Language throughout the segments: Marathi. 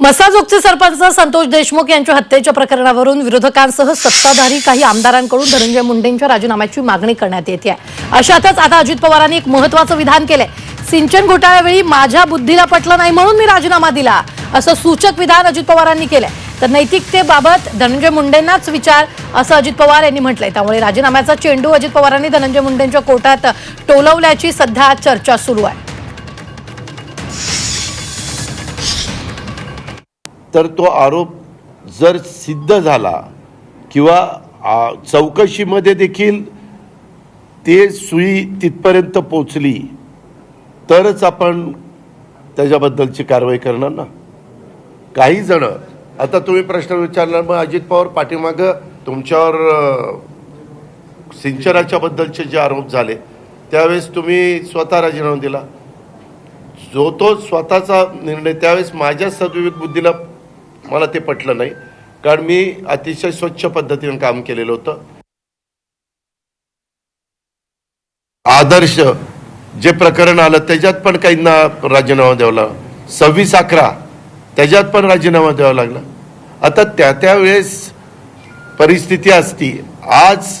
मसाजोगचे सरपंच संतोष देशमुख यांच्या हत्येच्या प्रकरणावरून विरोधकांसह सत्ताधारी काही आमदारांकडून धनंजय मुंडेंच्या राजीनाम्याची मागणी करण्यात येते. आहे अशातच आता अजित पवारांनी एक महत्वाचं विधान केलंय. सिंचन घोटाळ्यावेळी माझ्या बुद्धीला पटलं नाही म्हणून मी राजीनामा दिला. असं सूचक विधान अजित पवारांनी केलंय. तर नैतिकतेबाबत धनंजय मुंडेंनाच विचार असं अजित पवार यांनी म्हटलंय. त्यामुळे राजीनाम्याचा चेंडू अजित पवारांनी धनंजय मुंडेंच्या कोर्टात टोलवल्याची सध्या चर्चा सुरू आहे. तर तो आरोप जर सिद्ध झाला किंवा चौकशीमध्ये देखील ते सुई तिथपर्यंत पोचली तरच आपण त्याच्याबद्दलची कारवाई करणार ना? काही जण आता तुम्ही प्रश्न विचारला मग अजित पवार पाठीमागं तुमच्यावर सिंचनाच्या बद्दलचे जे आरोप झाले त्यावेळेस तुम्ही स्वतः राजीनामा दिला. जो तो स्वतःचा निर्णय त्यावेळेस माझ्या सद्विवेक बुद्धीला मला ते पटलं नाही. कारण मी अतिशय स्वच्छ पद्धतीने काम केलेलं होतं. आदर्श जे प्रकरण आलं त्याच्यात पण काहींना राजीनामा द्यावा लागला. सव्वीस अकरा त्याच्यात पण राजीनामा द्यावा लागला. आता त्या त्यावेळेस परिस्थिती असती. आज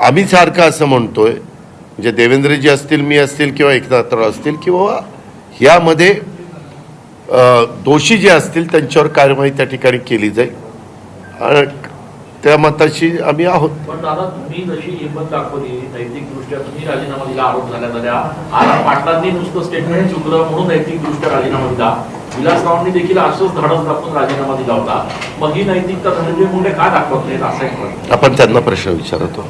आम्ही सारखं असं म्हणतोय म्हणजे देवेंद्रजी असतील मी असतील किंवा एकनाथराव असतील किंवा यामध्ये दोषी जे असतील त्यांच्यावर कारवाई त्या ठिकाणी केली जाईल. त्या मताशी आम्ही आहोत. पण दादा तुम्ही जशी हिंमत दाखवली नैतिकदृष्ट्या तुम्ही राजीनामा दिला आरोप झाल्या झाल्या आज पाटलांनी नुसतं स्टेटमेंट चुकलं म्हणून नैतिकदृष्ट्या राजीनामा दिला. विलासरावांनी देखील असंच धाडस दाखवून राजीनामा दिला होता. मग ही नैतिकता धनंजय मुंडे का दाखवत नाहीत असा आपण त्यांना प्रश्न विचारतो.